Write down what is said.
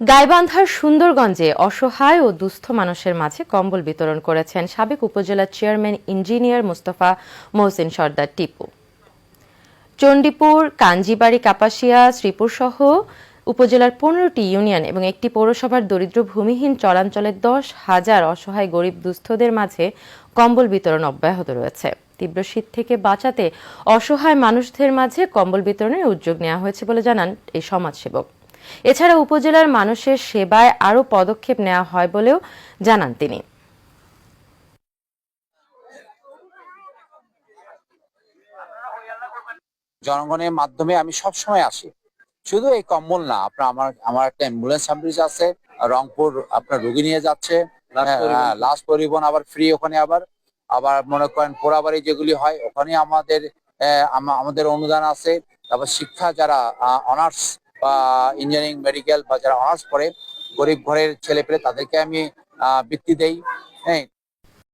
গাইবান্ধার সুন্দরগঞ্জে অসহায় ও দুস্থ মানুষের মাঝে কম্বল বিতরণ করেছেন সাবেক উপজেলা চেয়ারম্যান ইঞ্জিনিয়ার মোস্তফা মহসিন সর্দার টিপু। চণ্ডীপুর, কাঞ্জিবাড়ি, কাপাসিয়া, শ্রীপুর সহ উপজেলার পনেরোটি ইউনিয়ন এবং একটি পৌরসভার দরিদ্র ভূমিহীন চলাঞ্চলের দশ হাজার অসহায় গরিব দুস্থদের মাঝে কম্বল বিতরণ অব্যাহত রয়েছে। তীব্র শীত থেকে বাঁচাতে অসহায় মানুষদের মাঝে কম্বল বিতরণের উদ্যোগ নেওয়া হয়েছে বলে জানান এই সমাজসেবক। এছাড়া উপজেলার মানুষের সেবায় আরও পদক্ষেপ নেওয়া হয় বলেও জানান তিনি। জনগণের মাধ্যমে আমি সব সময় আসি। শুধু এই কম্বল না আপনার আমার আমার একটা অ্যাম্বুলেন্স সার্ভিস আছে রংপুর আপনার রোগী নিয়ে যাচ্ছে হ্যাঁ, লাস্ট পরিবহন আবার ফ্রি ওখানে আবার আবার মনে করেন পোড়াবাড়ি যেগুলি হয় ওখানে আমাদের আহ, আমাদের অনুদান আছে তারপর শিক্ষা যারা অনার্স বা ইঞ্জিনিয়ারিং মেডিকেল বা যারা অনার্স পড়ে, গরিব ঘরের ছেলে পেলে তাদেরকে আমি বৃত্তি দেই হ্যাঁ।